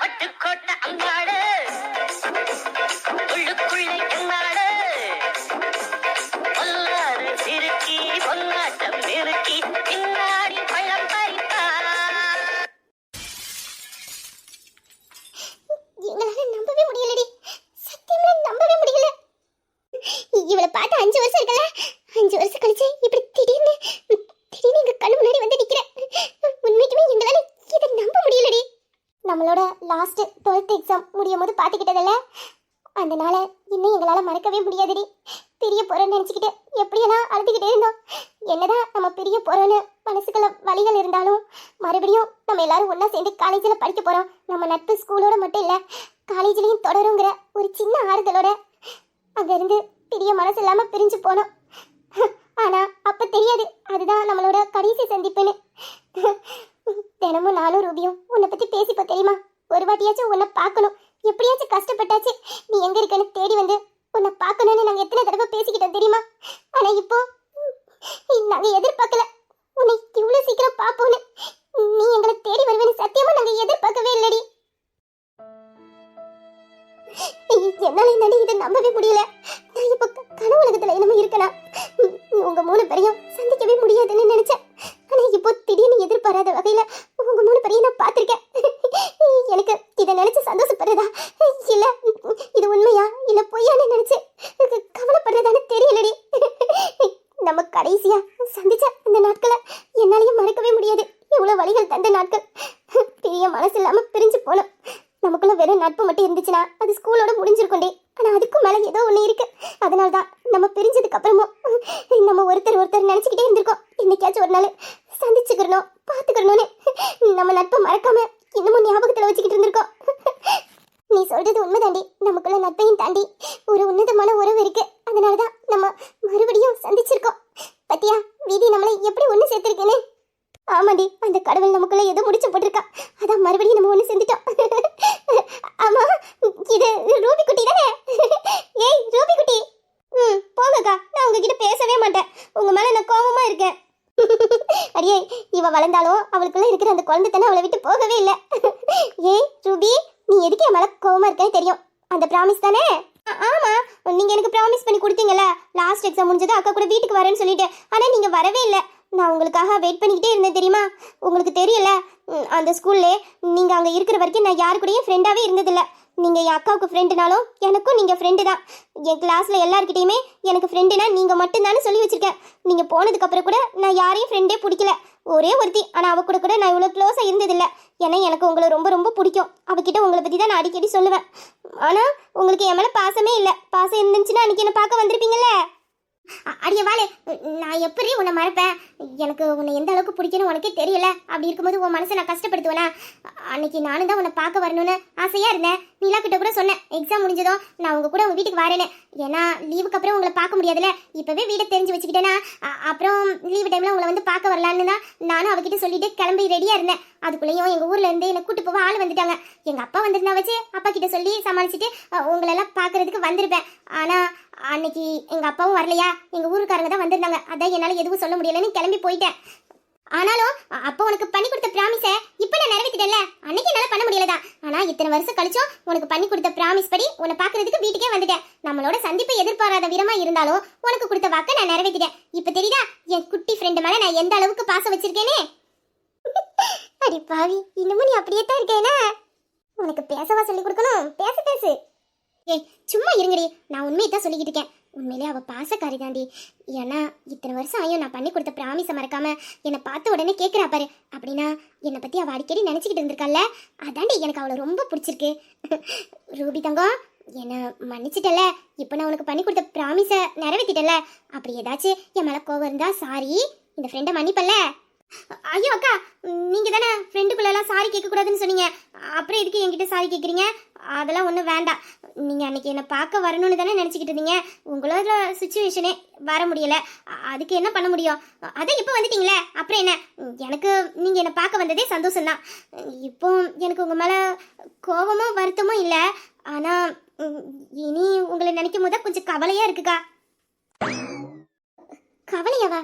பட்டுக்கோட்டை அங்காடு. மறுபடியும் நம்ம எல்லாரும் ஒன்றா சேர்ந்து காலேஜில் படிக்க போகிறோம் நம்ம நட்பு ஸ்கூலோட மட்டும் இல்லை காலேஜ்லேயும் தொடருங்கிற ஒரு சின்ன ஆறுதலோட அங்கேருந்து பெரிய மனசு இல்லாமல் பிரிஞ்சு போனோம். ஆனால் அப்போ தெரியாது. அதுதான் நம்மளோட கடைசி சந்திப்புன்னு. தினமும் நானும் ரூபியும் உன்னை பற்றி பேசிப்போ தெரியுமா? ஒரு வாட்டியாச்சும் உன்னை பார்க்கணும். எப்படியாச்சும் கஷ்டப்பட்டாச்சு நீ எங்கே இருக்கன்னு தேடி வந்து உன்னை பார்க்கணும்னு நாங்கள் எத்தனை தடவை பேசிக்கிட்டோம் தெரியுமா? ஆனால் இப்போ நாங்கள் எதிர்பார்க்கல. உன்னை இவ்வளோ சீக்கிரம் பார்ப்போன்னு நீ எங்களை தேடி வருவேன்னு சத்தியமா நாங்க எதிர்பார்க்கவே இல்லடி. என்னால என்னால இதை நம்பவே முடியல. நான் இப்ப க- கனவு உலகத்துல என்னமோ இருக்கலாம் உங்க மூணு பேரையும் சந்திக்கவே முடியாதுன்னு நினைச்சேன். ஆனா இப்போ திடீர்னு எதிர்பாராத வகையில உங்க மூணு பேரையும் நான் பார்த்திருக்கேன். எனக்கு இதை நினைச்சு சந்தோஷப்படுறதா இல்ல இது உண்மையா இல்ல பொய்யான்னு நினைச்சு க- கவலைப்படுறதான்னு தெரியலடி நம்ம கடைசியா சந்திச்ச அந்த நாட்களை என்னாலயும் மறக்கவே முடியாது இவ்வளவு வழிகள் தந்த நாட்கள் பெரிய மனசு இல்லாம பிரிஞ்சு போனோம் நமக்குள்ள வெறும் நட்பு மட்டும் இருந்துச்சுன்னா அது ஸ்கூலோட முடிஞ்சிருக்கோண்டே ஆனா அதுக்கும் மேல ஏதோ ஒண்ணு இருக்கு அதனால தான் நம்ம பிரிஞ்சதுக்கு அப்புறமும் நம்ம ஒருத்தர் ஒருத்தர் நினைச்சுக்கிட்டே இருந்திருக்கோம் என்னைக்காச்சும் ஒரு நாள் சந்திச்சுக்கிறணும் பாத்துக்கிறணும்னு நம்ம நட்பை மறக்காம இன்னமும் ஞாபகத்துல வச்சுக்கிட்டு இருந்திருக்கோம் நீ சொல்றது உண்மைதாண்டி நமக்குள்ள நட்பையும் தாண்டி ஒரு உன்னதமான உறவு இருக்கு அதனாலதான் நம்ம மறுபடியும் சந்திச்சிருக்கோம் பத்தியா விதி நம்மளை எப்படி ஒண்ணு சேர்த்திருக்கேன்னு ஆமாடி அந்த கடவுள் நமக்குள்ள ஏதோ முடிச்சு போட்டிருக்கா அதான் மறுபடியும் நம்ம ஒண்ணு சேர்ந்துட்டோம் ஆமா இது ரூபி குட்டி தானே ஏய் ரூபி குட்டி ம் போங்கக்கா நான் உங்ககிட்ட பேசவே மாட்டேன் உங்க மேல நான் கோவமா இருக்கேன் அடியே இவ வளர்ந்தாலும் அவளுக்குள்ள இருக்கிற அந்த குழந்தை தானே அவளை விட்டு போகவே இல்லை ஏய் ரூபி நீ எதுக்கு என் மேல கோவமா இருக்கேன்னு தெரியும் அந்த ப்ராமிஸ் தானே ஆ- ஆமா நீங்க எனக்கு ப்ராமிஸ் பண்ணி கொடுத்தீங்கல்ல லாஸ்ட் எக்ஸாம் முடிஞ்சது அக்கா கூட வீட்டுக்கு வரேன்னு சொல்லிட்டு ஆனால் நீங்கள் வரவே இல்லை. நான் உங்களுக்காக வெயிட் பண்ணிக்கிட்டே இருந்தேன் தெரியுமா? உங்களுக்கு தெரியல அந்த ஸ்கூல்ல நீங்கள் அங்கே இருக்கிற வரைக்கும் நான் யாரு கூடயும் ஃப்ரெண்டாகவே இருந்ததில்ல. நீங்கள் என் அக்காவுக்கு ஃப்ரெண்டுனாலும் எனக்கும் நீங்கள் ஃப்ரெண்டு தான். என் கிளாஸில் எல்லார்கிட்டயுமே எனக்கு ஃப்ரெண்டுனா நீங்கள் மட்டும்தானே சொல்லி வச்சுருக்கேன். நீங்கள் போனதுக்கப்புறம் கூட நான் யாரையும் ஃப்ரெண்டே பிடிக்கல. ஒரே ஒருத்தி. ஆனால் அவ கூட கூட நான் இவ்வளோ க்ளோஸாக இருந்ததில்லை. ஏன்னா எனக்கு உங்களை ரொம்ப ரொம்ப பிடிக்கும். அவகிட்ட உங்களை பற்றி தான் நான் அடிக்கடி சொல்லுவேன். ஆனால் உங்களுக்கு என் மேலே பாசமே இல்லை. பாசம் இருந்துச்சுன்னா அன்றைக்கி என்ன பார்க்க வந்திருப்பீங்களே அடிய வாளே நான் எப்படி உன்னை மறப்பேன்? எனக்கு உன்னை எந்த அளவுக்கு பிடிக்கும்னு உனக்கே தெரியல. அப்படி இருக்கும்போது உன் மனசை நான் கஷ்டப்படுத்துவேனா? அன்னைக்கு நானும் தான் உன்னை பார்க்க வரணும்னு ஆசையா இருந்தேன். நீலா கிட்ட கூட சொன்னேன் எக்ஸாம் முடிஞ்சதும் நான் உங்க கூட உங்க வீட்டுக்கு வரேன்னு. ஏன்னா லீவுக்கு அப்புறம் உங்களை பார்க்க முடியாதுல்ல. இப்பவே வீடை தெரிஞ்சு வச்சுக்கிட்டேன்னா அப்புறம் லீவு டைம்ல உங்களை வந்து பார்க்க வரலான்னு தான் நானும் அவகிட்ட சொல்லிட்டு கிளம்பி ரெடியா இருந்தேன். அதுக்குள்ளேயும் எங்க ஊர்ல இருந்து என்னை கூட்டு போக ஆள் வந்துட்டாங்க. எங்க அப்பா வந்திருந்தா வச்சு அப்பா கிட்ட சொல்லி சமாளிச்சுட்டு உங்களெல்லாம் பார்க்கறதுக்கு வந்திருப்பேன். ஆனா அன்னைக்கு எங்க அப்பாவும் வரலையா? எங்கள் ஊருக்காரங்க தான் வந்திருந்தாங்க. அதான் என்னால் எதுவும் சொல்ல முடியலன்னு கிளம்பி போயிட்டேன். ஆனாலும் அப்போ உனக்கு பண்ணி கொடுத்த ப்ராமிஸை இப்போ நான் நிறைவேற்றிட்டேன்ல அன்னைக்கு என்னால் பண்ண முடியலதான் ஆனால் இத்தனை வருஷம் கழிச்சும் உனக்கு பண்ணி கொடுத்த ப்ராமிஸ் படி உன்னை பார்க்கறதுக்கு வீட்டுக்கே வந்துட்டேன். நம்மளோட சந்திப்பை எதிர்பாராத விதமாக இருந்தாலும் உனக்கு கொடுத்த வாக்கை நான் நிறைவேற்றிட்டேன் இப்போ தெரியுதா? என் குட்டி ஃப்ரெண்டு மேலே நான் எந்த அளவுக்கு பாசம் வச்சிருக்கேனே? அடி பாவி இன்னமும் நீ அப்படியே தான் இருக்கேனா? உனக்கு பேசவா சொல்லி கொடுக்கணும்? பேச பேசு. ஏய் சும்மா இருங்கடி. நான் உண்மையை தான் சொல்லிக்கிட்டு இருக்கேன். உண்மையிலே அவள் பாசக்காரி தாண்டி. ஏன்னா இத்தனை வருஷம் ஆயும் நான் பண்ணி கொடுத்த ப்ராமிஸை மறக்காம என்னை பார்த்த உடனே கேட்குறா பாரு. அப்படின்னா என்னை பற்றி அவள் அடிக்கடி நினச்சிக்கிட்டு இருந்திருக்கால அதாண்டி எனக்கு அவளை ரொம்ப பிடிச்சிருக்கு. ரூபி தங்கம் என்னை மன்னிச்சிட்டல. இப்போ நான் உனக்கு பண்ணி கொடுத்த ப்ராமிஸை நிறைவேற்றிட்டல அப்படி ஏதாச்சும் என் மேலே கோவம் இருந்தால் சாரி இந்த ஃப்ரெண்டை மன்னிப்பல்ல. ஐயோ அக்கா நீங்க தானே ஃப்ரெண்டுக்குள்ளெல்லாம் சாரி கேட்கக்கூடாதுன்னு சொன்னீங்க. அப்புறம் எதுக்கு என்கிட்ட சாரி கேட்குறீங்க? அதெல்லாம் ஒன்றும் வேண்டாம். நீங்கள் அன்னைக்கு என்னை பார்க்க வரணும்னு தானே நினச்சிக்கிட்டு இருந்தீங்க. உங்களோட சுச்சுவேஷனே வர முடியலை. அதுக்கு என்ன பண்ண முடியும்? அதான் இப்போ வந்துட்டீங்களே. அப்புறம் என்ன? எனக்கு நீங்கள் என்னை பார்க்க வந்ததே சந்தோஷம்தான். இப்போ எனக்கு உங்கள் மேலே கோபமும் வருத்தமும் இல்லை. ஆனால் இனி உங்களை நினைக்கும் போது கொஞ்சம் கவலையாக இருக்குக்கா. கவலையாவா?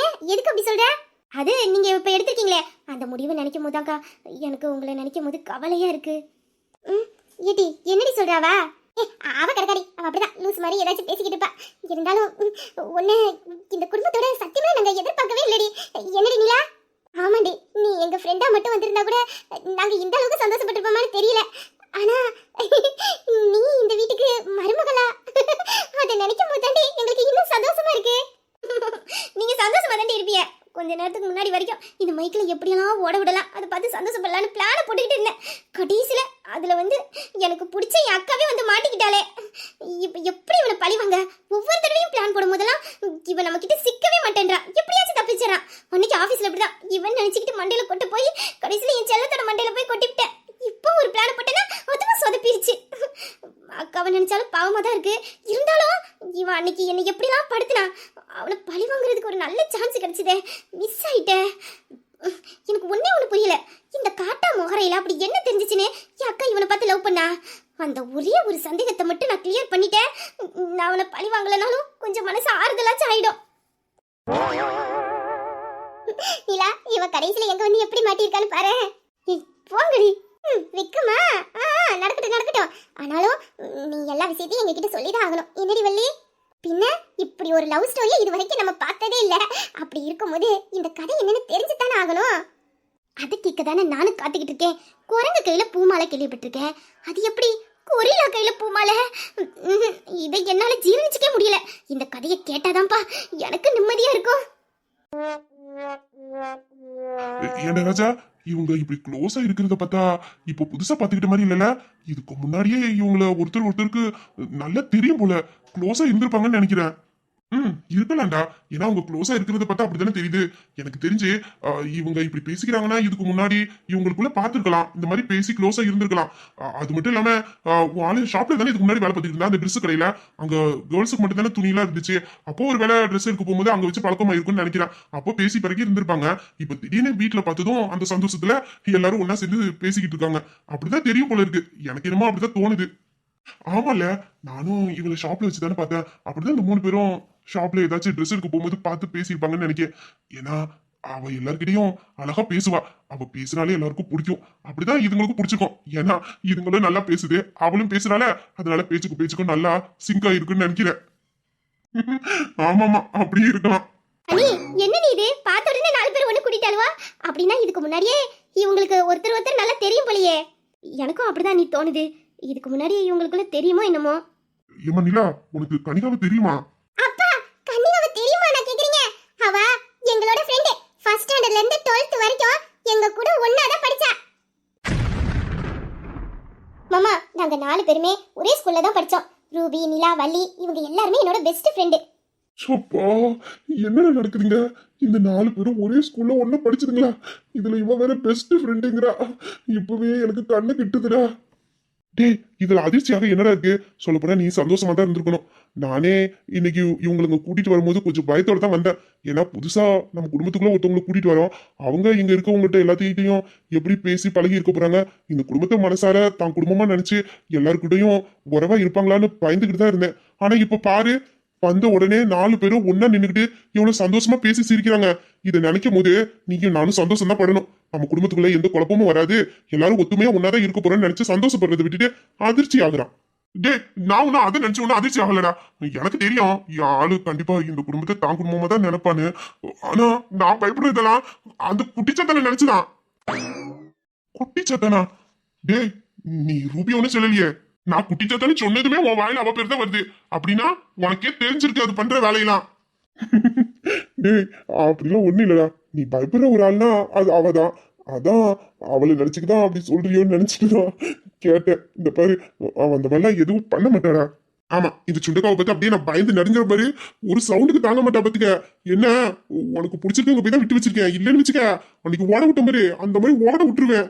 ஏன் எதுக்கு அப்படி சொல்கிறேன் அது நீங்க இப்ப எடுத்திருக்கீங்களே? அந்த முடிவை நினைக்கும் போதாக்கா எனக்கு உங்களை நினைக்கும் போது கவலையா இருக்கு. ம் ஏடி என்னடி சொல்றாவா? ஏ அவ கடக்காடி அவ அப்படிதான் லூஸ் மாதிரி ஏதாச்சும் பேசிக்கிட்டு இருப்பா. இருந்தாலும் ம், இந்த குடும்பத்தோட சத்தியமா நாங்க எதிர்பார்க்கவே இல்லடி. என்னடி நிலா? ஆமாண்டி நீ எங்க ஃப்ரெண்டா மட்டும் வந்திருந்தா கூட நாங்க இந்த அளவுக்கு சந்தோஷப்பட்டிருப்போமான்னு தெரியல. ஆனா நீ இந்த வீட்டுக்கு மருமகளா? அதை நினைக்கும் போது தாண்டி எங்களுக்கு இன்னும் சந்தோஷமா இருக்கு நீங்க சந்தோஷமா தாண்டி இருப்பீங்க கொஞ்ச நேரத்துக்கு முன்னாடி வரைக்கும் இந்த மைக்கில் எப்படியெல்லாம் ஓட விடலாம் அதை பார்த்து சந்தோஷப்படலான்னு பிளானை போட்டுக்கிட்டு இருந்தேன். கடைசியில் அதில் வந்து எனக்கு பிடிச்ச என் அக்காவே வந்து மாட்டிக்கிட்டாலே இப்போ எப்படி இவனை பழிவாங்க ஒவ்வொரு தடவையும் பிளான் போடும் போதெல்லாம் இவன் நம்ம கிட்ட சிக்கவே மாட்டேன்றான் எப்படியாச்சும் தப்பிச்சிடறான் அன்னைக்கு ஆஃபீஸில் இப்படிதான் இவன் நினச்சிக்கிட்டு மண்டையில் கொண்டு போய் கடைசியில் என் செல்லத்தோட மண்டையில் போய் கொட்டிவிட்டேன் இப்போ ஒரு பிளான் போட்டேன்னா அதுவும் சொதப்பிருச்சு அக்காவை நினைச்சாலும் பாவமாக தான் இருக்கு இருந்தாலும் இவன் அன்னைக்கு என்னை எப்படிலாம் படுத்தினான் அவளை பழி வாங்குறதுக்கு ஒரு நல்ல சான்ஸ் கிடைச்சதே மிஸ் ஆயிட்டேன் எனக்கு ஒண்ணே ஒன்று புரியல இந்த காட்டா முகரையில அப்படி என்ன தெரிஞ்சுச்சுன்னு என் அக்கா இவனை பார்த்து லவ் பண்ணா அந்த ஒரே ஒரு சந்தேகத்தை மட்டும் நான் கிளியர் பண்ணிட்டேன் நான் அவனை பழி வாங்கலனாலும் கொஞ்சம் மனசு ஆறுதலாச்சும் ஆயிடும் நிலா இவ கடைசியில எங்க வந்து எப்படி மாட்டியிருக்கான்னு பாரு. போங்கடி. விக்குமா? ஆ நடக்கட்டும் நடக்கட்டும். ஆனாலும் நீ எல்லா விஷயத்தையும் எங்ககிட்ட சொல்லிதான் ஆகணும். என்னடி வள்ளி? பின்ன இப்படி ஒரு லவ் ஸ்டோரியை இது வரைக்கும் நம்ம பார்த்ததே இல்ல. அப்படி இருக்கும்போது இந்த கதை என்னன்னு தெரிஞ்சுதானே ஆகணும். அது கேட்க தானே நானும் காத்துக்கிட்டு இருக்கேன். குரங்கு கையில பூமாலை கேள்விப்பட்டிருக்கேன். அது எப்படி? கொரிலா கையில பூமாலை. இதை என்னால ஜீரணிச்சுக்கவே முடியல. இந்த கதையை கேட்டாதான்ப்பா எனக்கு நிம்மதியா இருக்கும். ஏண்டா ராஜா? இவங்க இப்படி க்ளோஸா இருக்கிறத பார்த்தா இப்போ புதுசா பாத்துக்கிட்ட மாதிரி இல்லல இதுக்கு முன்னாடியே இவங்கள ஒருத்தர் ஒருத்தருக்கு நல்லா தெரியும் போல. க்ளோஸா இருந்திருப்பாங்கன்னு நினைக்கிறேன். ம். இருக்கலாம்டா ஏன்னா அவங்க க்ளோஸா இருக்கிறத பார்த்தா அப்படிதானே தெரியுது. எனக்கு தெரிஞ்சு இவங்க இப்படி பேசிக்கிறாங்கன்னா இதுக்கு முன்னாடி இவங்களுக்குள்ள பார்த்துருக்கலாம். இந்த மாதிரி பேசி க்ளோஸா இருந்திருக்கலாம். அது மட்டும் இல்லாம உன் ஆளு ஷாப்ல தானே இதுக்கு முன்னாடி வேலை பார்த்துட்டு இருந்தா அந்த ட்ரெஸ் கடையில. அங்க கேர்ள்ஸுக்கு மட்டும் தானே துணியெல்லாம் இருந்துச்சு. அப்போ ஒரு வேலை ட்ரெஸ் எடுக்க போகும்போது அங்க வச்சு பழக்கமா இருக்கும்னு நினைக்கிறேன். அப்போ பேசி பிறகு இருந்திருப்பாங்க. இப்ப திடீர்னு வீட்டுல பார்த்ததும் அந்த சந்தோஷத்துல எல்லாரும் ஒண்ணா சேர்ந்து பேசிக்கிட்டு இருக்காங்க. அப்படிதான் தெரியும் போல இருக்கு. எனக்கு என்னமோ அப்படிதான் தோணுது. ஆமால நானும் இவளை ஷாப்ல வச்சு தானே பார்த்தேன். அப்படிதான் இந்த மூணு பேரும் ஷாப்ல ஏதாச்சும் ட்ரெஸ் எடுக்க போகும்போது பார்த்து பேசியிருப்பாங்கன்னு நினைக்கிறேன். ஏன்னா அவ எல்லார்கிட்டயும் அழகா பேசுவா. அவ பேசுனாலே எல்லாருக்கும் பிடிக்கும். அப்படிதான் இதுங்களுக்கும் பிடிச்சிக்கும் ஏன்னா இதுங்களும் நல்லா பேசுது. அவளும் பேசுறால அதனால பேச்சுக்கு பேச்சுக்கும் நல்லா சிங்க் ஆயிருக்குன்னு நினைக்கிறேன். ஆமாமா அப்படியே இருக்கலாம். என்ன நீ இது? பார்த்த உடனே நாலு பேர் ஒண்ணு கூட்டிட்டாலுவா அப்படின்னா இதுக்கு முன்னாடியே இவங்களுக்கு ஒருத்தர் ஒருத்தர் நல்லா தெரியும் போலயே. எனக்கும் அப்படிதான் நீ தோணுது. இதுக்கு முன்னாடி இவங்களுக்குள்ள தெரியுமோ என்னமோ? ஏமா நிலா உனக்கு கனிகாவை தெரியுமா அப்பா கண்ணிகாவை தெரியுமா நான் கேக்குறீங்க அவ எங்களோட ஃப்ரெண்ட் ஃபர்ஸ்ட் ஸ்டாண்டர்ட்ல இருந்து 12th வரைக்கும் எங்க கூட ஒண்ணா தான் படிச்சா. மாமா நாங்க நாலு பேருமே ஒரே ஸ்கூல்ல தான் படிச்சோம். ரூபி நிலா வள்ளி இவங்க எல்லாருமே என்னோட பெஸ்ட் ஃப்ரெண்டு சப்பா என்னடா நடக்குதுங்க? இந்த நாலு பேரும் ஒரே ஸ்கூல்ல ஒண்ணு படிச்சதுங்களா? இதுல இவன் வேற பெஸ்ட் ஃப்ரெண்டுங்கிறா இப்பவே எனக்கு கண்ணு கிட்டுதுடா. டேய் இதுல அதிர்ச்சியாக என்னடா இருக்கு? சொல்லப்போனா நீ சந்தோஷமா தான் இருந்திருக்கணும். நானே இன்னைக்கு இவங்களுக்கு கூட்டிட்டு வரும்போது கொஞ்சம் பயத்தோட தான் வந்தேன். ஏன்னா புதுசா நம்ம குடும்பத்துக்குள்ள ஒருத்தவங்களை கூட்டிட்டு வரோம். அவங்க இங்க இருக்கவங்ககிட்ட எல்லாத்தையும் எப்படி பேசி பழகி இருக்க போறாங்க? இந்த குடும்பத்தை மனசார தான் குடும்பமா நினைச்சு எல்லாருக்கிட்டையும் உறவா இருப்பாங்களான்னு பயந்துகிட்டு தான் இருந்தேன். ஆனா இப்ப பாரு வந்த உடனே நாலு பேரும் ஒண்ணா நின்னுக்கிட்டு எவ்வளவு சந்தோஷமா பேசி சிரிக்கிறாங்க. இதை நினைக்கும் போது நீங்க நானும் சந்தோஷம் தான் படணும் நம்ம குடும்பத்துக்குள்ள எந்த குழப்பமும் வராது. எல்லாரும் ஒத்துமையா ஒன்னாதான் இருக்க போறோம்னு நினைச்சு சந்தோஷப்படுறதை விட்டுட்டு அதிர்ச்சி ஆகுறான். டே நான் ஒன்னும் அதை நினைச்சு ஒன்னும் அதிர்ச்சி ஆகலடா. எனக்கு தெரியும் என் ஆளு கண்டிப்பா இந்த குடும்பத்தை தான் குடும்பமா தான் நினைப்பானு ஆனா நான் பயப்படுறதெல்லாம் அந்த குட்டிச்சத்தனை நினைச்சுதான். குட்டிச்சத்தனா? டேய் நீ ரூபி ஒன்னும் சொல்லலையே. நான் குட்டிச்சத்தன்னு சொன்னதுமே உன் வாயில அவ பேர் தான் வருது. அப்படின்னா உனக்கே தெரிஞ்சிருக்கு அது பண்ற வேலையெல்லாம். டேய் அப்படிலாம் ஒண்ணும் இல்லடா. நீ பயப்படுற ஒரு ஆள்னா அது அவதான். அதான் அவளை நினைச்சுக்கிதான் அப்படி சொல்றியோன்னு நினைச்சிட்டுதான் கேட்டேன். இந்த பாரு அவன் அந்த மாதிரிலாம் எதுவும் பண்ண மாட்டாடா. ஆமா இந்த சுண்டக்காவை பார்த்து அப்படியே நான் பயந்து நடுங்கிற பாரு ஒரு சவுண்டுக்கு தாங்க மாட்டா பாத்துக்க. என்ன? உனக்கு பிடிச்சிருக்கவங்க போய் தான் விட்டு வச்சிருக்கேன். இல்லைன்னு வச்சுக்க அன்னைக்கு ஓட விட்ட மாதிரி அந்த மாதிரி ஓட விட்டுருவேன்.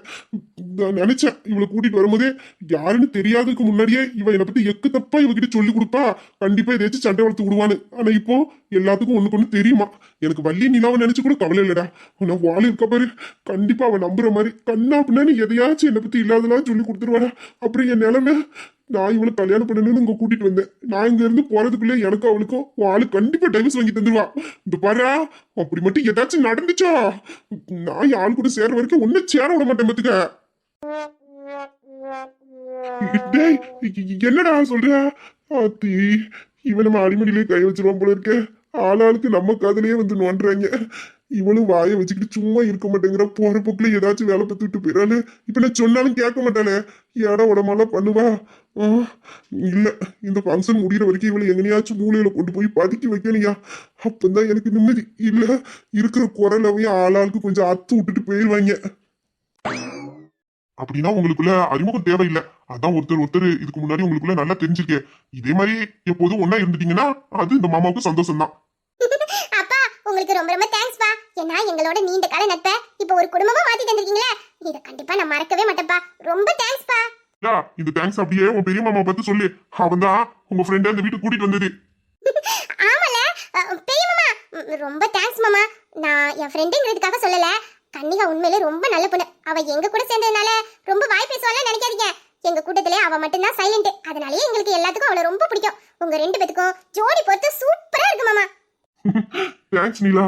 நான் நினைச்சேன் இவளை கூட்டிட்டு வரும்போதே யாருன்னு தெரியாததுக்கு முன்னாடியே இவன் என்னை பத்தி எக்கு தப்பா இவகிட்ட சொல்லி கொடுப்பா. கண்டிப்பா எதாச்சும் சண்டை வளர்த்து விடுவான்னு. ஆனா இப்போ எல்லாத்துக்கும் ஒண்ணுக்கு ஒண்ணு தெரியுமா? எனக்கு வள்ளி நிலாவை நினைச்சு கூட கவலை இல்லடா. ஆனா வாள் இருக்க பாரு. கண்டிப்பா அவன் நம்புற மாதிரி கண்ணா அப்படின்னா எதையாச்சும் என்னை பத்தி இல்லாதலாம் சொல்லி கொடுத்துருவாடா. அப்புறம் என் நிலைமை நான் இவளை கல்யாணம் பண்ணணும்னு இங்க கூட்டிட்டு வந்தேன். நான் இங்க இருந்து போறதுக்குள்ளே எனக்கும் அவளுக்கும் உன் ஆளு கண்டிப்பா டைவர்ஸ் வாங்கி தந்துருவா. இந்த பாரு அப்படி மட்டும் ஏதாச்சும் நடந்துச்சா? நான் ஆள் கூட சேர்ற வரைக்கும் ஒன்னும் சேர விட மாட்டேன் பத்துக்க. என்னடா சொல்ற? ஆத்தி இவன் நம்ம அடிமடியிலே கை வச்சிருவான் போல இருக்க. ஆளாளுக்கு நம்ம காதலையே வந்து நோண்டுறாங்க. இவளும் வாயை வச்சுக்கிட்டு சும்மா இருக்க மாட்டேங்கிற போற போக்குல ஏதாச்சும் வேலை பார்த்துட்டு போயிடாளு இப்ப நான் சொன்னாலும் கேட்க மாட்டாளே. ஏடா உடமாலாம் பண்ணுவா? இல்ல இந்த ஃபங்க்ஷன் முடிகிற வரைக்கும் இவளை எங்கனையாச்சும் மூலையில கொண்டு போய் பதுக்கி வைக்கணியா அப்பந்தான் எனக்கு நிம்மதி. இல்ல இருக்கிற குரலவையும் ஆளாளுக்கு கொஞ்சம் அத்து விட்டுட்டு போயிடுவாங்க. அப்படின்னா உங்களுக்குள்ள அறிமுகம் தேவையில்லை. அதான் ஒருத்தர் ஒருத்தர் இதுக்கு முன்னாடி உங்களுக்குள்ள நல்லா தெரிஞ்சிருக்கேன் இதே மாதிரி எப்போதும் ஒண்ணா இருந்துட்டீங்கன்னா அது இந்த மாமாவுக்கு சந்தோஷம் தான் உங்களுக்கு ரொம்ப ரொம்ப தேங்க்ஸ்ப்பா ஏன்னா எங்களோட நீண்ட கால நட்பை இப்போ ஒரு குடும்பமா மாத்தி தந்திருக்கீங்களே? இதை கண்டிப்பா நான் மறக்கவே மாட்டேன்ப்பா. ரொம்ப தேங்க்ஸ்ப்பா. இந்த தேங்க்ஸ் அப்படியே உன் பெரிய மாமா பார்த்து சொல்லு. அவன் தான் உங்க ஃப்ரெண்ட் அந்த வீட்டுக்கு கூட்டிட்டு வந்தது. ஆமால. பெரிய மாமா. ரொம்ப தேங்க்ஸ் மாமா. நான் என் ஃப்ரெண்டுங்கிறதுக்காக சொல்லல. கன்னிகா உண்மையிலே ரொம்ப நல்ல பொண்ணு. அவ எங்க கூட சேர்ந்ததுனால ரொம்ப வாய் பேசுவாள்னு நினைக்காதீங்க. எங்க கூட்டத்திலே அவ மட்டும்தான் சைலண்ட் அதனாலயே எங்களுக்கு எல்லாத்துக்கும் அவளை ரொம்ப பிடிக்கும். உங்க ரெண்டு பேத்துக்கும் ஜோடி பொறுத்து சூப்பரா இருக்கு மாமா. தேங்க்ஸ் நீலா.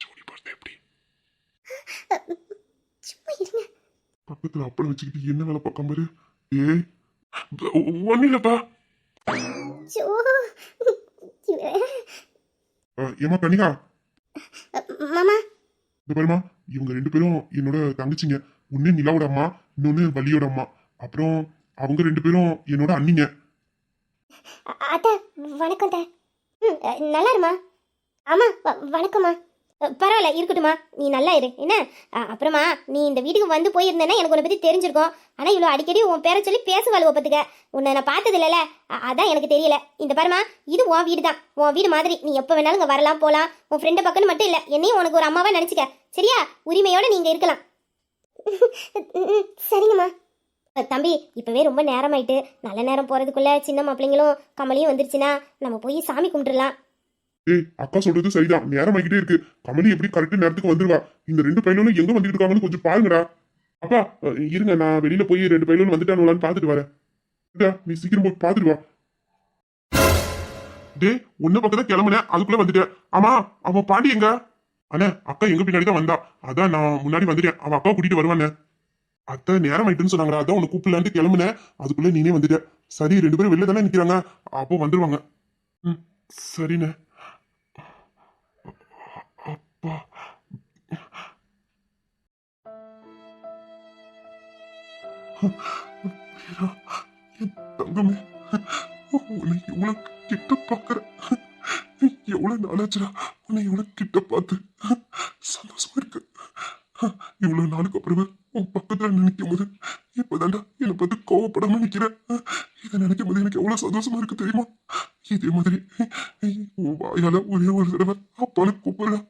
ஜோடி பார்த்தா எப்படி? சும்மா இருங்க. பக்கத்துல அப்பளம் வச்சுக்கிட்டு என்ன வேலை பார்க்காம பாரு ஏய் ஒன்னும் இல்லப்பா. ஏமா கனிகா? மாமா. இந்த பாருமா இவங்க ரெண்டு பேரும் என்னோட தங்கச்சிங்க. ஒண்ணு நிலாவோட அம்மா இன்னொன்னு வள்ளியோட அம்மா. அப்புறம் அவங்க ரெண்டு பேரும் என்னோட அண்ணிங்க. அத்தை வணக்கம் நல்லா இருமா ஆமா வ- வணக்கம்மா. பரவாயில்ல இருக்கட்டும்மா. நீ நல்லா இரு. என்ன? அப்புறமா நீ இந்த வீட்டுக்கு வந்து போயிருந்தேன்னா எனக்கு உன்னை பத்தி தெரிஞ்சிருக்கும். ஆனா இவ்வளோ அடிக்கடி உன் பேரை சொல்லி பேசுவாள் பத்துக்க. உன்னை நான் பார்த்தது இல்லைல்ல அதான் எனக்கு தெரியல. இந்த பாருமா இது உன் வீடு தான் உன் வீடு மாதிரி. நீ எப்போ வேணாலும் இங்கே வரலாம் போகலாம் உன் ஃப்ரெண்டை பக்கம்னு மட்டும் இல்லை. என்னையும் உனக்கு ஒரு அம்மாவா நினச்சிக்க. சரியா? உரிமையோட நீங்க இருக்கலாம். சரிங்கம்மா. தம்பி இப்பவே ரொம்ப நேரமாயிட்டு. நல்ல நேரம் போறதுக்குள்ள சின்ன மாப்பிள்ளைங்களும் கமலியும் வந்துருச்சுன்னா நம்ம போய் சாமி கும்பிட்டுறலாம். ஏய் அக்கா சொல்றது சரிதான். நேரம் ஆகிட்டே இருக்கு. கமலி எப்படி கரெக்ட் நேரத்துக்கு வந்துருவா? இந்த ரெண்டு பையனும் எங்க வந்துட்டு இருக்காங்கன்னு கொஞ்சம் பாருங்கடா. அப்பா இருங்க நான் வெளியில போய் ரெண்டு பையனும் வந்துட்டானுங்களான்னு பாத்துட்டு வரேன். இதா, நீ சீக்கிரம் போய் பாத்துட்டு வா. டே உன்ன பக்கம் தான் கிளம்புனேன். அதுக்குள்ள வந்துட்டேன் ஆமா அவன் பாண்டி எங்க? அண்ணே அக்கா எங்க பின்னாடி தான் வந்தா. அதான் நான் முன்னாடி வந்துட்டேன். அவன் அக்கா கூட்டிட்டு வருவானே. அத்தை நேரம் ஆயிட்டுன்னு சொன்னாங்கடா. அதான் உன்னை கூப்பிடலான்ட்டு கிளம்புனேன். அதுக்குள்ள நீனே வந்துட்ட. சரி ரெண்டு பேரும் வெளில தானே நிக்கிறாங்க. அப்போ வந்துருவாங்க. ம் சரிண்ணே. வீரா, தங்கமே உன்னை இவ்வளவு கிட்ட பாக்குற எவ்வளவு நாளாச்சுடா உன்னை இவ்வளவு கிட்ட பார்த்து சந்தோஷமா இருக்கு. இவ்வளவு நாளுக்கு அப்புறமே உன் பக்கத்துல நினைக்கும் போது இப்பதான்டா என்னை பார்த்து கோவப்படாம நினைக்கிறேன். இதை நினைக்கும் போது எனக்கு எவ்வளவு சந்தோஷமா இருக்கு தெரியுமா? இதே மாதிரி உன் வாயால ஒரே ஒரு தடவை அப்பானு கூப்பிடுறா.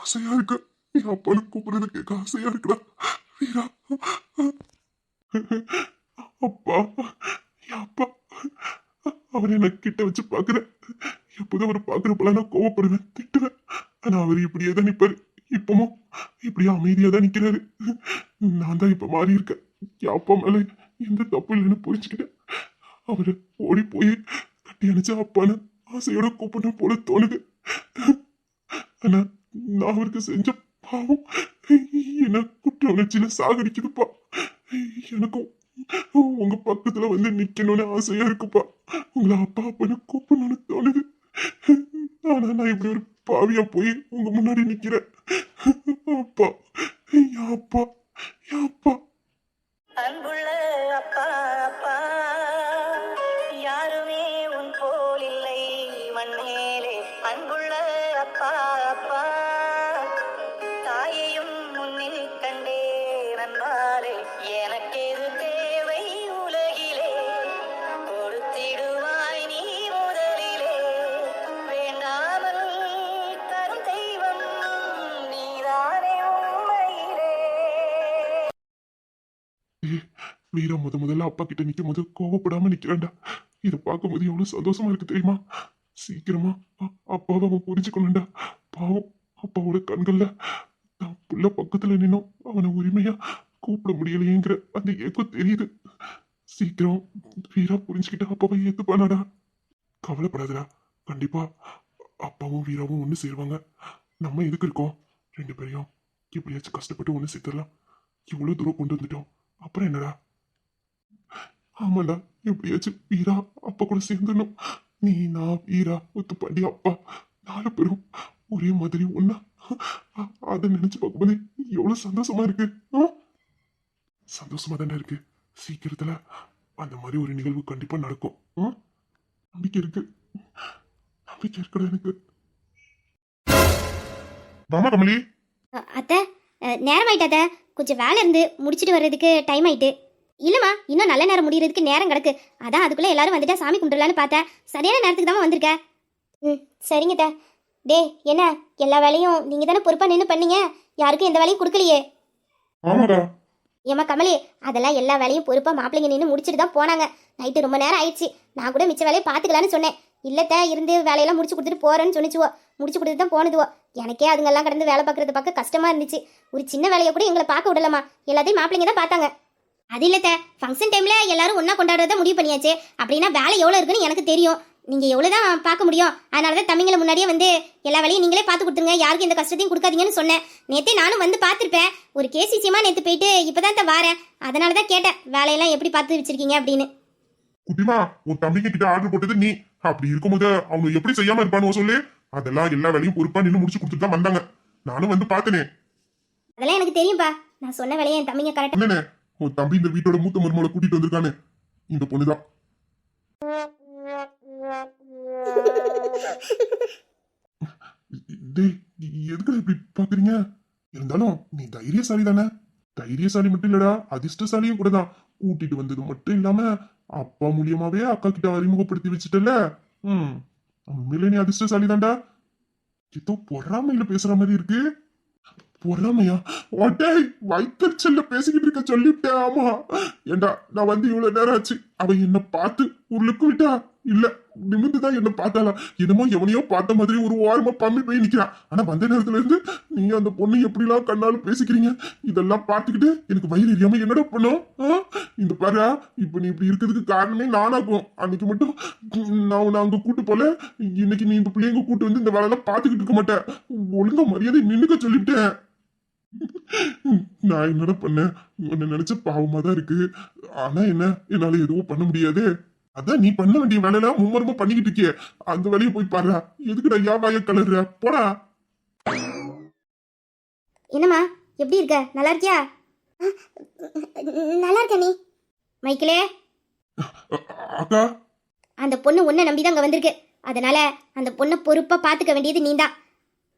ஆசையா இருக்கு. நீ அப்பானு கூப்பிடுறது கேட்க ஆசையா இருக்குடா. வீரா அப்பா அப்பா. அவர் என்ன கிட்ட வச்சு பாக்குறேன் எப்போதும் அவர் பாக்குறப்பெல்லாம் நான் கோவப்படுவேன் திட்டுவேன். ஆனா அவர் இப்படியே தான் நிப்பாரு. இப்பமும் இப்படியே அமைதியா தான் நிக்கிறாரு. நான் தான் இப்ப மாறி இருக்கேன். அப்பா மேல எந்த தப்பு இல்லைன்னு புரிஞ்சுக்கிட்டேன். அவரு ஓடி போய் கட்டி அணைச்சா அப்பான்னு ஆசையோட கூப்பிடணும் போல தோணுது. ஆனா நான் அவருக்கு செஞ்ச பாவம் என்ன குற்ற உணர்ச்சியில சாகடிக்குதுப்பா. எனக்கும் உங்க பக்கத்துல வந்து நிக்கணும்னு ஆசையா இருக்குப்பா. உங்களை அப்பா அப்பனு கூப்பிடணும்னு தோணுது. ஆனா நான் இப்படி ஒரு பாவியா போய் உங்க முன்னாடி நிக்கிறேன். அப்பா அப்பா அப்பா? அன்புள்ள அப்பா அப்பா. வீரா முத முதல்ல அப்பா கிட்ட நிற்கும் போது கோவப்படாம நிக்கிறான்டா. இதை பார்க்கும்போது எவ்வளவு சந்தோஷமா இருக்கு தெரியுமா? சீக்கிரமா அப்பாவை அவன் புரிஞ்சுக்கணும்டா. பாவம் அப்பாவோட கண்கள்ல நான் புள்ள பக்கத்துல நின்னோம். அவனை உரிமையா கூப்பிட முடியலையேங்கிற அந்த ஏக்கம் தெரியுது. சீக்கிரம் வீரா புரிஞ்சுக்கிட்ட அப்பாவை ஏத்துப்பானாடா. கவலைப்படாதடா. கண்டிப்பா அப்பாவும் வீராவும் ஒன்று சேருவாங்க. நம்ம எதுக்கு இருக்கோம்? ரெண்டு பேரையும் எப்படியாச்சும் கஷ்டப்பட்டு ஒன்று சேர்த்துடலாம். இவ்வளோ தூரம் கொண்டு வந்துட்டோம். அப்புறம் என்னடா? ஆமாண்டா எப்படியாச்சும் வீரா அப்பா கூட சேர்ந்துடணும். நீ நான் வீரா முத்துப்பாண்டி அப்பா நாலு பேரும் ஒரே மாதிரி ஒன்னா அதை நினைச்சு பார்க்கும்போது எவ்வளவு சந்தோஷமா இருக்கு. சந்தோஷமா தானே இருக்கு. சீக்கிரத்துல அந்த மாதிரி ஒரு நிகழ்வு கண்டிப்பா நடக்கும். ஆ? நம்பிக்கை இருக்கு. நம்பிக்கை இருக்கடா எனக்கு. வாமா கமலி. அத்தை நேரம் ஆயிட்டு அத்தை. கொஞ்சம் வேலை இருந்து முடிச்சிட்டு வர்றதுக்கு டைம் ஆயிட்டு. இல்லைம்மா இன்னும் நல்ல நேரம் முடியறதுக்கு நேரம் கிடக்கு. அதான் அதுக்குள்ளே எல்லாரும் வந்துட்டா சாமி கும்பிடலான்னு பார்த்தேன் சரியான நேரத்துக்கு தான் வந்திருக்க. ம் சரிங்க அத்தை டே என்ன? எல்லா வேலையும் நீங்கள் தானே பொறுப்பாக நின்று பண்ணீங்க? யாருக்கும் எந்த வேலையும் கொடுக்கலையே. ஆமாடா. ஏம்மா கமலி அதெல்லாம் எல்லா வேலையும் பொறுப்பாக மாப்பிள்ளைங்க நின்று முடிச்சுட்டு தான் போனாங்க. நைட்டு ரொம்ப நேரம் ஆயிடுச்சு. நான் கூட மிச்ச வேலையை பார்த்துக்கலான்னு சொன்னேன். இல்லத்த இருந்து வேலையெல்லாம் முடிச்சு கொடுத்துட்டு போறேன்னு சொன்னிச்சுவோ. முடிச்சு கொடுத்துட்டு தான் போனதுவோ. எனக்கே அதுங்கெல்லாம் கடந்து வேலை பார்க்கறத பார்க்க கஷ்டமா இருந்துச்சு. ஒரு சின்ன வேலையை கூட எங்களை பார்க்க விடலாமா எல்லாத்தையும் மாப்பிள்ளைங்க தான் பார்த்தாங்க. அது இல்லத்த. ஃபங்க்ஷன் டைம்ல எல்லாரும் ஒண்ணா கொண்டாடுறத முடிவு பண்ணியாச்சு. அப்படின்னா வேலை எவ்வளோ இருக்குன்னு எனக்கு தெரியும். நீங்க எவ்வளோ தான் பார்க்க முடியும். அதனால தான் தம்பிங்களை முன்னாடியே வந்து எல்லா வேலையும் நீங்களே பார்த்து கொடுத்துருங்க. யாருக்கும் எந்த கஷ்டத்தையும் கொடுக்காதீங்கன்னு சொன்னேன். நேத்தே நானும் வந்து பார்த்துருப்பேன். ஒரு கேஸ் விஷயமா நேற்று போயிட்டு இப்போதான் தான் வாரேன். அதனால தான் கேட்டேன். வேலையெல்லாம் எப்படி பார்த்து வச்சிருக்கீங்க அப்படின்னு. குட்டிமா உன் தம்பிங்க கிட்ட ஆர்டர் போட்டது நீ. அப்படி இருக்கும்போது அவங்க எப்படி செய்யாம இருப்பானு சொல்லு. அதெல்லாம் எல்லா வேலையும் பொறுப்பா நின்னு முடிச்சு கொடுத்துட்டு தான் வந்தாங்க. நானும் வந்து பார்த்தனே. அதெல்லாம் எனக்கு தெரியும்பா. நான் சொன்ன வேலையை என் தம்பிங்க கரெக்டாக உன் தம்பி இந்த வீட்டோட மூத்த மருமகளை கூட்டிட்டு வந்திருக்கானே. இந்த பொண்ணுதான் எதுக்கு இப்படி பாக்குறீங்க? இருந்தாலும் நீ தைரியசாலி தானே? தைரியசாலி மட்டும் இல்லடா அதிர்ஷ்டசாலியும் கூட தான் கூட்டிட்டு வந்தது மட்டும் இல்லாம அப்பா மூலியமாவே அக்கா கிட்ட அறிமுகப்படுத்தி வச்சுட்டல ம். உண்மையிலே நீ அதிர்ஷ்டசாலி தான்டா. ஏதோ பொறாமையில பேசுற மாதிரி இருக்கு. பொறாமையா? ஒட்டே வைத்தறிச்சல்ல பேசிக்கிட்டு இருக்க சொல்லிவிட்டேன் ஆமா ஏண்டா நான் வந்து இவ்வளவு நேரம் ஆச்சு. அவ என்ன பார்த்து உருளுக்கு விட்டா? இல்ல நிமிந்துதான் என்ன பார்த்தாளா? என்னமோ எவனையோ பார்த்த மாதிரி ஒரு ஓரமா பம்மி போய் நிக்கிறான் ஆனா வந்த நேரத்துல இருந்து நீங்க அந்த பொண்ணு எப்படிலாம் கண்ணாலும் பேசிக்கிறீங்க? இதெல்லாம் பார்த்துக்கிட்டு எனக்கு வயிறு எரியாம என்னடா பண்ணும்? இந்த பாரு இப்ப நீ இப்படி இருக்கிறதுக்கு காரணமே நானாக்கும் அன்னைக்கு மட்டும் நான் நான் அங்க கூட்டு போல இன்னைக்கு நீ இந்த பிள்ளைங்க கூட்டு வந்து இந்த வேலையெல்லாம் பார்த்துக்கிட்டு இருக்க மாட்டேன் ஒழுங்கா மரியாதை நின்னுக்க சொல்லிவிட்டேன். நான் என்னடா பண்ணேன்? உன்னை நினைச்ச பாவமா தான் இருக்கு. ஆனா என்ன? என்னால எதுவும் பண்ண முடியாது. அதான் நீ பண்ண வேண்டிய வேலையெல்லாம் மும்மரமா பண்ணிக்கிட்டு இருக்கியே. அந்த வேலையை போய் பாரு. எதுக்குடா யா வாய கலர்ற? போடா. என்னம்மா? எப்படி இருக்க? நல்லா இருக்கியா? நல்லா இருக்க நீ. மைக்கிளே. அக்கா. அந்த பொண்ணு உன்னை நம்பி தான் அங்கே வந்திருக்கு. அதனால அந்த பொண்ணை பொறுப்பாக பார்த்துக்க வேண்டியது நீ தான்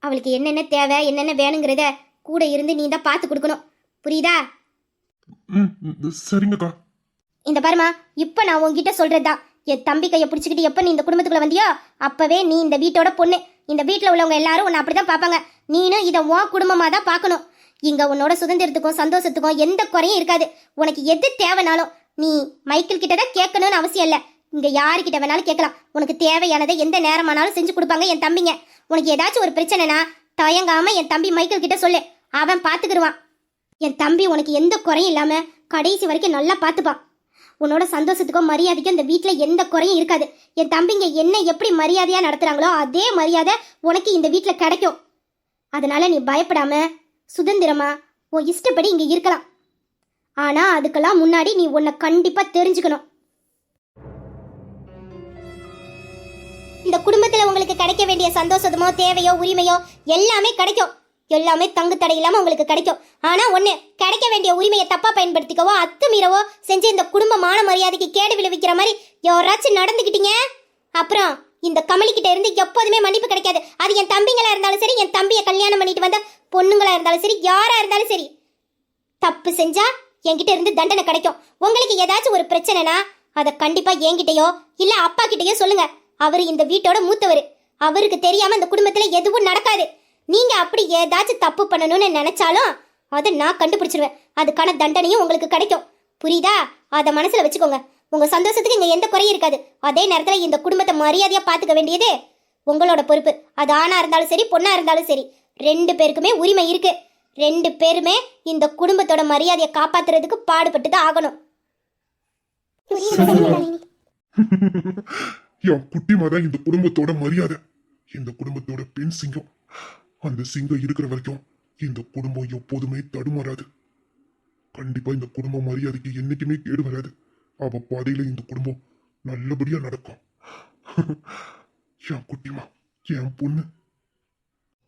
அவளுக்கு என்னென்ன தேவை என்னென்ன வேணுங்கிறத கூட இருந்து நீ தான் பார்த்து கொடுக்கணும். புரியுதா? சரிங்கக்கா. இந்த பாருமா இப்போ நான் உன்கிட்ட சொல்றதுதான் என் தம்பி கையை பிடிச்சிக்கிட்டு எப்போ நீ இந்த குடும்பத்துக்குள்ள வந்தியோ அப்பவே நீ இந்த வீட்டோட பொண்ணு. இந்த வீட்டில் உள்ளவங்க எல்லாரும் உன்னை அப்படிதான் பார்ப்பாங்க. நீனும் இதை உன் குடும்பமாக தான் பார்க்கணும். இங்க உன்னோட சுதந்திரத்துக்கும் சந்தோஷத்துக்கும் எந்த குறையும் இருக்காது. உனக்கு எது தேவைனாலும் நீ மைக்கேல் கிட்ட தான் கேட்கணும்னு அவசியம் இல்லை. இங்க யாருக்கிட்ட வேணாலும் கேட்கலாம். உனக்கு தேவையானதை எந்த நேரமானாலும் செஞ்சு கொடுப்பாங்க என் தம்பிங்க. உனக்கு ஏதாச்சும் ஒரு பிரச்சனைனா தயங்காம என் தம்பி மைக்கேல் கிட்ட சொல்லு. அவன் பார்த்துக்கிடுவான் என் தம்பி உனக்கு எந்த குறையும் இல்லாம கடைசி வரைக்கும் நல்லா பார்த்துப்பான் உன்னோட சந்தோஷத்துக்கும் மரியாதைக்கும் இந்த வீட்டில் எந்த குறையும் இருக்காது. என் தம்பிங்க என்ன எப்படி மரியாதையாக நடத்துகிறாங்களோ அதே மரியாதை உனக்கு இந்த வீட்டில் கிடைக்கும். அதனால நீ பயப்படாம சுதந்திரமா உன் இஷ்டப்படி இங்கே இருக்கலாம். ஆனால் அதுக்கெல்லாம் முன்னாடி நீ உன்னை கண்டிப்பாக தெரிஞ்சுக்கணும். இந்த குடும்பத்தில் உங்களுக்கு கிடைக்க வேண்டிய சந்தோஷமோ தேவையோ உரிமையோ எல்லாமே கிடைக்கும். எல்லாமே தங்கு தடை இல்லாம உங்களுக்கு கிடைக்கும். ஆனா ஒண்ணு கிடைக்க வேண்டிய உரிமையை தப்பா பயன்படுத்திக்கவோ அத்துமீறவோ செஞ்சு இந்த குடும்ப மான மரியாதைக்கு கேடு விளைவிக்கிற மாதிரி யாராச்சும் நடந்துக்கிட்டீங்க அப்புறம் இந்த கமலிக்கிட்ட இருந்து எப்போதுமே மன்னிப்பு கிடைக்காது. அது என் தம்பிங்களா இருந்தாலும் சரி என் தம்பியை கல்யாணம் பண்ணிட்டு வந்த பொண்ணுங்களா இருந்தாலும் சரி யாரா இருந்தாலும் சரி. தப்பு செஞ்சா என்கிட்ட இருந்து தண்டனை கிடைக்கும். உங்களுக்கு ஏதாச்சும் ஒரு பிரச்சனைனா அதை கண்டிப்பா என்கிட்டயோ இல்ல அப்பா கிட்டயோ சொல்லுங்க. அவர் இந்த வீட்டோட மூத்தவர். அவருக்கு தெரியாம அந்த குடும்பத்துல எதுவும் நடக்காது. நீங்க அப்படி ஏதாச்சும் தப்பு பண்ணணும்னு நினைச்சாலும் அதை நான் கண்டுபிடிச்சிருவேன். அதுக்கான தண்டனையும் உங்களுக்கு கிடைக்கும். புரியுதா? அதை மனசுல வச்சுக்கோங்க. உங்க சந்தோஷத்துக்கு இங்க எந்த குறையும் இருக்காது. அதே நேரத்துல இந்த குடும்பத்தை மரியாதையா பாத்துக்க வேண்டியது உங்களோட பொறுப்பு. அது ஆணா இருந்தாலும் சரி பொண்ணா இருந்தாலும் சரி. ரெண்டு பேருக்குமே உரிமை இருக்கு. ரெண்டு பேருமே இந்த குடும்பத்தோட மரியாதையை காப்பாத்துறதுக்கு பாடுபட்டு தான் ஆகணும் என் குட்டிமா இந்த குடும்பத்தோட மரியாதை இந்த குடும்பத்தோட பெண் சிங்கம். அந்த சிங்கம் இருக்கிற வரைக்கும் இந்த குடும்பம் எப்போதுமே தடுமாறாது. கண்டிப்பா இந்த குடும்ப மரியாதைக்கு என்னைக்குமே கேடு வராது. அவ பாதையில இந்த குடும்பம் நல்லபடியா நடக்கும். என் குட்டிமா என் பொண்ணு.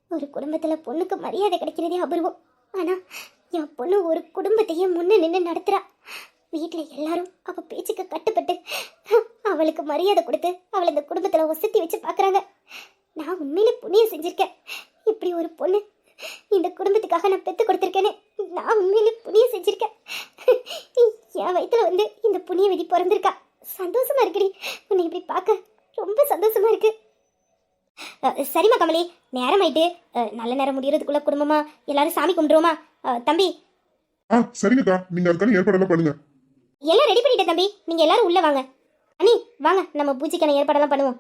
ஒரு குடும்பத்துல பொண்ணுக்கு மரியாதை கிடைக்கிறதே அபூர்வம். ஆனா என் பொண்ணு ஒரு குடும்பத்தையே முன்ன நின்று நடத்துறா. வீட்டுல எல்லாரும் அவ பேச்சுக்கு கட்டுப்பட்டு அவளுக்கு மரியாதை கொடுத்து அவளை இந்த குடும்பத்துல ஒசத்தி வச்சு பாக்குறாங்க. நான் உண்மையிலே புண்ணியம் செஞ்சிருக்கேன். இப்படி ஒரு பொண்ணு இந்த குடும்பத்துக்காக நான் பெத்து கொடுத்துருக்கேன்னு நான் உண்மையிலே புண்ணியம் செஞ்சிருக்கேன். என் வயித்துல வந்து இந்த புண்ணிய விதி பிறந்திருக்கா. சந்தோஷமா இருக்குடி. உன்னை இப்படி பார்க்க ரொம்ப சந்தோஷமா இருக்கு. சரிம்மா கமலி நேரம் ஆயிட்டு அஹ், நல்ல நேரம் முடியறதுக்குள்ள குடும்பமா எல்லாரும் சாமி கும்பிடுவோமா? தம்பி. ஆ சரிங்கக்கா நீங்க அதுக்கான ஏற்பாடெல்லாம் பண்ணுங்க. எல்லாம் ரெடி பண்ணிட்டேன் தம்பி. நீங்க எல்லாரும் உள்ள வாங்க. அண்ணி வாங்க. நம்ம பூஜைக்கான ஏற்பாடெல்லாம் பண்ணுவோம்.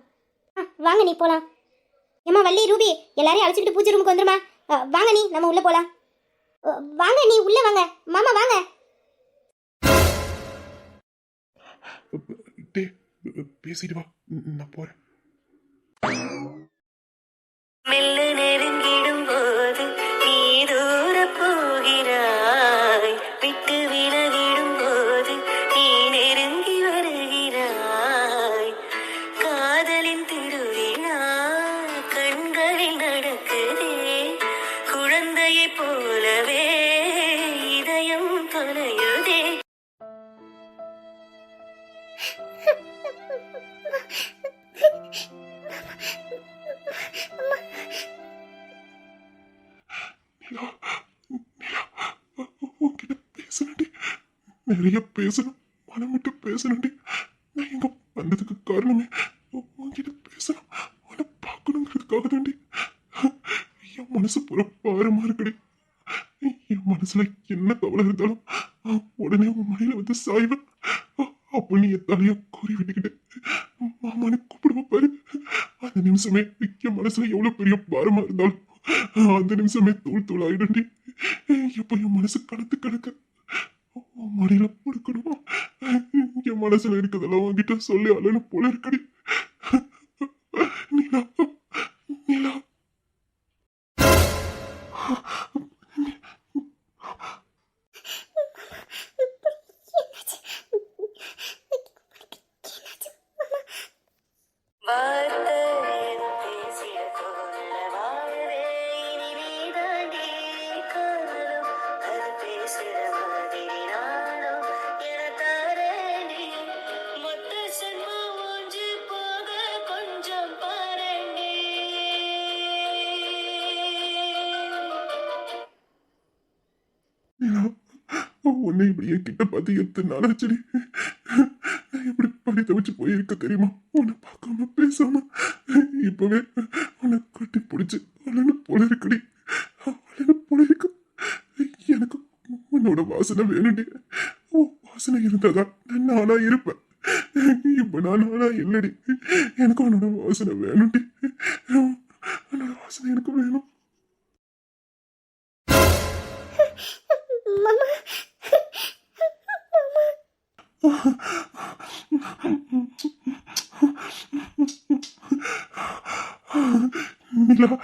ஆ வாங்க நீ போலாம். ஏம்மா வள்ளி ரூபி எல்லாரையும் அழைச்சிட்டு பூஜை ரூமுக்கு வந்துருமா? வாங்க நீ நம்ம உள்ள போலாம். வாங்க நீ உள்ள வாங்க. மாமா வாங்க. டே பேசிட்டு வா. நான் போறேன். மெல்ல நெருங்கிடும் நிறைய பேசணும். மனம் விட்டு பேசணும்டி. நான் இங்க வந்ததுக்கு காரணமே உங்ககிட்ட பேசணும். உன்னை பார்க்கணுங்கிறதுக்காக தாண்டி. என் மனசு புற பாரமா இருக்குடி. என் மனசுல என்ன கவலை இருந்தாலும் உடனே உன் மடியில வந்து சாய்வேன் அப்போ நீ என் தலைய கோரி விட்டுக்கிட்டு மாமானு கூப்பிடுவ பாரு. அந்த நிமிஷமே என் மனசுல எவ்வளவு பெரிய பாரமா இருந்தாலும் அந்த நிமிஷமே தூள் தூள் ஆயிடுண்டி எப்போ என் மனசு கணத்து கணக்கு மடியில படுக்கணுமா என் மனசுல இருக்கிறதெல்லாம் உங்ககிட்ட சொல்லி அழனு போல இருக்கடி. நீலா நீலா. உன்னை இப்படி என் கிட்ட பார்த்து எத்தனை நாளாச்சுடி இப்படி நான் எப்படி படி தவிச்சு போயிருக்க தெரியுமா? உன்னை பார்க்காம பேசாம. இப்பவே உன்னை கட்டி பிடிச்சி அழனு போல இருக்குடி. அழனு போல இருக்கு. எனக்கு உன்னோட வாசனை வேணுடி ஓ வாசனை இருந்தாதான் நான் நானா இருப்பேன். இப்ப நான் நானா இல்லடி. எனக்கு உன்னோட வாசனை வேணும்டி. நிலா